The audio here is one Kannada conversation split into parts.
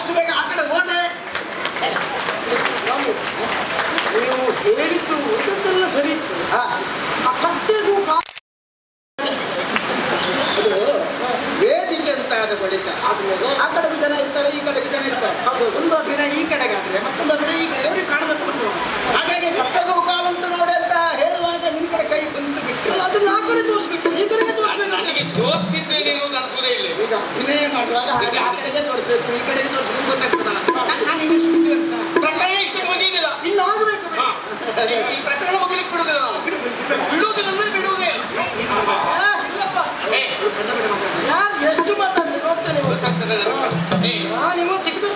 ಆದಷ್ಟು ಬೇಗ ಆ ಕಡೆ ಹೋದ್ರೆ ನೀವು ಹೇಳಿದ್ದು ಉಳಿದೆಲ್ಲ ಸರಿ ಇತ್ತು. ಪತ್ತೆಗೂ ವೇದಿಕೆ ಅಂತ ಆದ ಬಳಿಕ ಆದ್ಮೇಲೆ ಆ ಕಡೆಗೂ ಜನ ಇರ್ತಾರೆ ಈ ಕಡೆಗೆ ಜನ ಇರ್ತಾರೆ. ಹೌದು. ಒಂದು ದಿನ ಈ ಕಡೆಗಾದ್ರೆ ಮತ್ತೊಂದು ದಿನ ಈ ಕಡೆ. ಕಾಣಬೇಕು ಹಾಗಾಗಿ ಹಾಗಾಗಿ ಕಾಲು ಅಂತ ನೋಡಿ ಅಂತ ಹೇಳುವಾಗ ನಿಮ್ಮ ಕಡೆ ಕೈ ಬಂದು ಬಿಟ್ಟು. ಅದನ್ನ ಆ ಕಡೆ ತೋರಿಸ್ಬಿಟ್ಟು. ಅನ್ನೋದು ಅನಿಸೋದೇ ಇಲ್ಲ. ಈಗ ಅಭಿನಯ ಮಾಡುವಾಗ ಹಾಗೆ ಆ ಕಡೆಗೆ ತೋರಿಸ್ಬೇಕು. ಈ ಕಡೆಗೆ ತೋರಿಸ್ಬೇಕು ಗೊತ್ತಾಗ್ತದಲ್ಲ? ನಾನು- ನಾನು ಇನ್ನಷ್ಟು ಬುದ್ಧಿ ಅಂತ. ಪ್ರಕರಣ ಇನ್ನು ಆಗಬೇಕು. ಈ- ಪ್ರಕರಣ ಮುಗಿಲಿಕ್ಕೆ ಬಿಡುವುದಿಲ್ಲ ಅಂದ್ರೆ ಬಿಡುವುದೇ ಯಾರು ಎಷ್ಟು ನೋಡ್ತೇನೆ. ಗೊತ್ತಾಗ್ತದೆ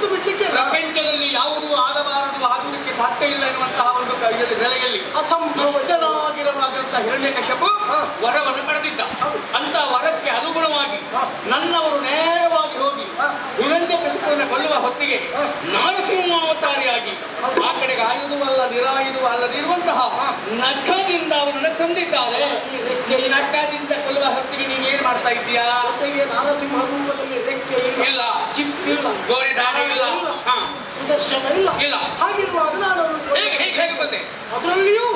ಬಿಡ್ಲಿಕ್ಕೆ. ಪ್ರಪಂಚದಲ್ಲಿ ಯಾವುದು ಆಗಬಾರದು ಆಗುವುದಕ್ಕೆ ಸಾಧ್ಯ ಇಲ್ಲ ಎನ್ನುವಂತಹ ಒಂದು ನೆಲೆಯಲ್ಲಿ ಅಸಂಭವಜನಾಗಿರುವಾಗಂತ ಹಿರಣ್ಯ ಕಶ್ಯಪು ವರವನ್ನು ಪಡೆದಿದ್ದ. ಅಂತ ವರಕ್ಕೆ ಅನುಗುಣವಾಗಿ ನನ್ನವರು ನೇರವಾಗಿ ಹೋಗಿ ಹಿರಣ್ಯ ಕಶ್ಯಪವನ್ನು ಕೊಲ್ಲುವ ಹೊತ್ತಿಗೆ ನಾರಸಿಂಹಾವತಾರಿಯಾಗಿ ಆ ಕಡೆಗೆ ನಿರಾಯುಧವೂ ಅಲ್ಲದಿರುವಂತಹ ನಖದಿಂದ ಅವನನ್ನು ತಂದಿದ್ದಾರೆ ಈ ನಖದಿಂದ ಕೊಲ್ಲುವ ಹೊತ್ತಿಗೆ ನೀನು ಏನ್ ಮಾಡ್ತಾ ಇದ್ದೀಯಾ? ಜೊತೆಗೆ ನಾರಸಿಂಹ ರೂಪದಲ್ಲಿ ರೆಕ್ಕೆ ಇಲ್ಲ. ಚಿಪ್ಪಿಲ್ಲ ಗೋಡೆ ದಾರಿ ಇಲ್ಲ. ಹಾ. ಸುದರ್ಶನ ಇಲ್ಲ. ಇಲ್ಲ. ಹಾಗಿರುವಾಗ ನಾನು ಹೇಗೆ ಹೇಗೆ ಹೇಗೆ ಬಂದೆ ಅದರಲ್ಲಿಯೂ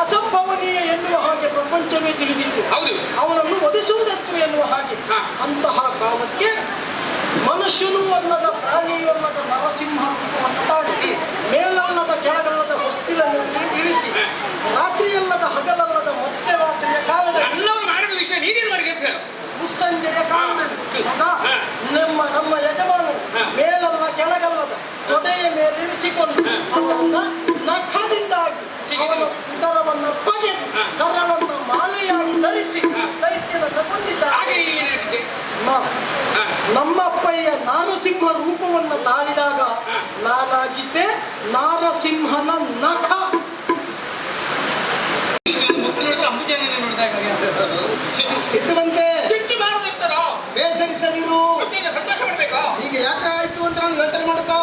ಅಸಂಭವನೀಯ ಎನ್ನುವ ಹಾಗೆ ಪ್ರಪಂಚವೇ ತಿಳಿದಿತ್ತು ಹೌದು. ಅವನನ್ನು ಒದಿಸುವುದತ್ತು ಎನ್ನುವ ಹಾಗೆ. ಅಂತಹ ಕಾಲಕ್ಕೆ ಮನುಷ್ಯನೂ ಅಲ್ಲದ ಪ್ರಾಣಿಯೂ ಅಲ್ಲದ ನರಸಿಂಹ ತಾಳಿ ಮೇಲಲ್ಲದ ಕೆಳಗಲ್ಲದ ಹೊಸ್ತಿಲನ್ನು ಇರಿಸಿ ರಾತ್ರಿಯಲ್ಲದ ಹಗಲಲ್ಲದ ಮತ್ತೆ ರಾತ್ರಿಯ ಕಾಲದಲ್ಲಿ ಮಾಡಿದ ವಿಷಯ ನೀನೇನು ಮಾಡಿದೆ ಅಂತ ಹೇಳು. ಮುಸ್ಸಂಜೆಯ ಕಾಲದಲ್ಲಿ ನಮ್ಮ ನಮ್ಮ ಯಜಮಾನರು ಮೇಲಲ್ಲ ಕೆಳಗಲ್ಲದ ತೊಡೆಯ ಮೇಲಿರಿಸಿಕೊಂಡು ಅದನ್ನ ನಖದಿಂದಾಗಿ ಉದರವನ್ನ ಬಗೆದು. ಕರಳನ್ನ ಮಾಲೆಯಾಗಿ ಧರಿಸಿ ಹಾ. ದೈತ್ಯನ ಹಾಗೆ ನಾರಸಿಂಹ ರೂಪವನ್ನು ತಾಳಿದಾಗ. ನಾನಾಗಿದ್ದೆ ನಾರಸಿಂಹನ ನಖ. ಮುತ್ತು ನೋಡಿದ್ರೆ ಅಂಬುಜಾನೇ ನೋಡಿದಾಗ ಸಿಟ್ಟು ಬಂತೆ ಸಿಟ್ಟು ಬಾರದಿರ್ತಾರ ಬೇಸರಿಸದಿರು ಈಗ ಯಾಕಾಯ್ತು ಅಂತ ನಾನು ಯೋಚನೆ ಮಾಡ್ತಾ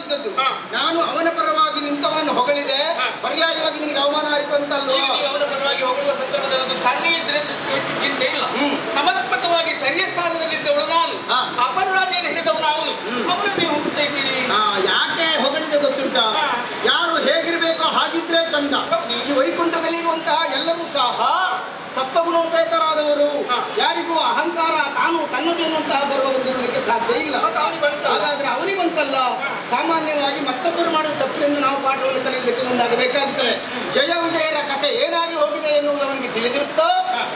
ಇದ್ದದ್ದು. ನಾನು ಅವನ ಪರವಾಗಿ ನಿಂತವನನ್ನು ಹೊಗಳಿದೆ. ಪರ್ಯಾಯವಾಗಿ ನಿನಗೆ ಅವಮಾನ ಆಯ್ತು ಅಂತ ಅಲ್ವಾ ಅವನ ಪರವಾಗಿ ಹೋಗುವ ಸಂದರ್ಭದಲ್ಲಿ ಸಣ್ಣ ಇದ್ರೆ ಇಲ್ಲ. ಸಮರ್ಪಕವಾಗಿ ಸರಿಯ ಸ್ಥಾನದಲ್ಲಿದ್ದವಳು ನಾನು ಹಾ. ಅಪರಾಧಿಯನ್ನು ಹಿಡಿದವನು ಅವನು ಹ್ಮ್. ಅವನು ನೀವು ಹೋಗ್ತಾ ಇದ್ದೀರಿ ಆ, ಯಾಕೆ ಹೊಗಳಿದೆ ಗೊತ್ತುಂಟ? ಯಾರು ಹೇಗಿರ್ಬೇಕೋ ಹಾಗಿದ್ರೆ ಚಂದ. ಈ ವೈಕುಂಠದಲ್ಲಿ ಇರುವಂತಹ ಎಲ್ಲರೂ ಸಹ ಸತ್ವಗುಣೋಪೇತರಾದವರು. ಯಾರಿಗೂ ಅಹಂಕಾರ ತಾನು ತನ್ನದೇ ಅನ್ನುವಂತಹ ಗರ್ವ ಬಂದಿರುವುದಕ್ಕೆ ಸಾಧ್ಯ ಇಲ್ಲ. ಹಾಗಾದ್ರೆ ಅವನಿಗಂತಲ್ಲ ಸಾಮಾನ್ಯವಾಗಿ ಮತ್ತೊಬ್ಬರು ಮಾಡಿದ ತಪ್ಪಿನಿಂದ ನಾವು ಪಾಠವನ್ನು ಕಲಿಯಲಿಕ್ಕೆ ಮುಂದಾಗಬೇಕಾಗುತ್ತದೆ ಜಯ ವಿಜಯರ ಕಥೆ ಏನಾಗಿ ಹೋಗಿದೆ ಎನ್ನುವುದು ಅವನಿಗೆ ತಿಳಿದಿರುತ್ತೋ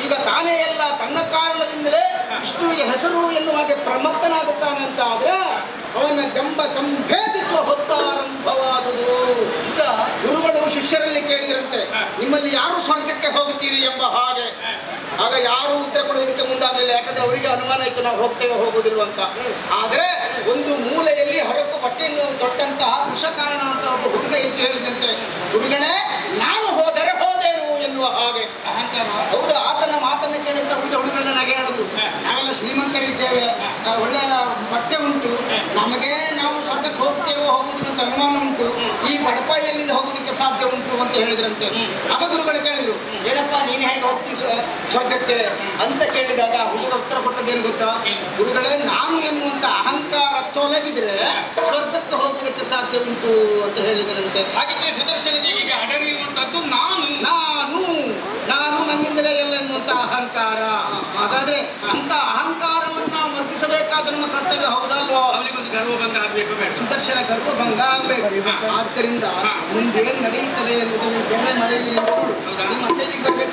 ಈಗ ತಾನೇ ಎಲ್ಲ ತನ್ನ ಕಾರಣದಿಂದಲೇ ವಿಷ್ಣುವಿಗೆ ಹೆಸರು ಎನ್ನುವ ಹಾಗೆ ಆದ್ರೆ ಜಂಬ ಸಂಭೇದಿಸುವ ಹೊತ್ತಾರಂಭವಾದುದು. ಈಗ ಗುರುಗಳು ಶಿಷ್ಯರಲ್ಲಿ ಕೇಳಿದ್ರಂತೆ ನಿಮ್ಮಲ್ಲಿ ಯಾರು ಸ್ವರ್ಗಕ್ಕೆ ಹೋಗುತ್ತೀರಿ ಎಂಬ ಹಾಗೆ. ಆಗ ಯಾರು ಉತ್ತರ ಕೊಡುವುದಕ್ಕೆ ಮುಂದಾಗಲಿಲ್ಲ ಯಾಕಂದ್ರೆ ಅವರಿಗೆ ಅನುಮಾನ ಇತ್ತು ನಾವು ಹೋಗ್ತೇವೆ ಹೋಗುದಿಲ್ವ ಅಂತ. ಆದ್ರೆ ಒಂದು ಮೂಲೆಯಲ್ಲಿ ಹರಕು ಬಟ್ಟೆಯನ್ನು ತೊಟ್ಟಂತಹ ಕೃಷಕಾರಣ ಅಂತ ಒಬ್ಬ ಹುಡುಗ ಎಂದು ಹೇಳಿದಂತೆ ಹುಡುಗನೇ ನಾನು ಹೋದರೆ ಹೋದೆನು ಎನ್ನುವ ಹಾಗೆ ಅಹಂಕಾರ. ಹೌದು ಆತನ ಮಾತನ್ನ ಕೇಳಿದ ಉಳಿದ ಹುಡುಗರೆಲ್ಲ ನಗೆಯಾಡುದು ನಾವೆಲ್ಲ ಶ್ರೀಮಂತರಿದ್ದೇವೆ. ಒಳ್ಳೆಯ ಒಳ್ಳೆ ಬಟ್ಟೆ ಉಂಟು ನಮಗೆ ನಾವು ಸ್ವರ್ಗಕ್ಕೆ ಹೋಗ್ತೇವೋ ಹೋಗುದಕ್ಕಂತ ಅಂತ ಅನುಮಾನ ಉಂಟು. ಈ ಬಡಪಾಯಿಯಲ್ಲಿಂದ ಹೋಗುದಕ್ಕೆ ಸಾಧ್ಯ ಉಂಟು ಅಂತ ಹೇಳಿದ್ರಂತೆ. ಆಗ ಗುರುಗಳು ಕೇಳಿದ್ರು ಏನಪ್ಪ ನೀನು ಹೇಗೆ ಹೋಗ್ತಿ ಸ್ವ- ಸ್ವರ್ಗಕ್ಕೆ ಅಂತ ಕೇಳಿದಾಗ ಹುಡುಗ ಉತ್ತರ ಕೊಟ್ಟದ್ದೇನು ಗೊತ್ತಾ? ಗುರುಗಳೇ ನಾನು ಎನ್ನುವಂತ ಅಹಂಕಾರ ತೊಲಗಿದ್ರೆ ಸ್ವರ್ಗಕ್ಕೆ ಹೋಗುವುದಕ್ಕೆ ಸಾಧ್ಯ ಉಂಟು ಅಂತ ಹೇಳಿದರಂತೆ. ಹಾಗಿದ್ರೆ ಸುದರ್ಶನ ದೇವಿಗೆ ಅಡರಿರುವಂತದ್ದು ನಾನು. ನಾನು. ಅಹಂಕಾರ. ಹಾಗಾದ್ರೆ ಅಂತ ಅಹಂಕಾರವನ್ನ ವರ್ತಿಸಬೇಕಾದ ನಮ್ಮ ಕರ್ತವ್ಯ ಹೌದಲ್ವೋ? ಅವನಿಗೊಂದು ಗರ್ವಭಂಗ ಆಗ್ಬೇಕು ಸುದರ್ಶನ ಗರ್ವಭಂಗ ಆಗ್ಬೇಕು. ಆದ್ದರಿಂದ ಮುಂದೇನ್ ನಡೆಯುತ್ತದೆ ಎಂಬುದು ನೋಡು. ಹೌದಾ? ನಿಮ್ಮ ಮತ್ತೆ ಇಲ್ಲಿಗೆ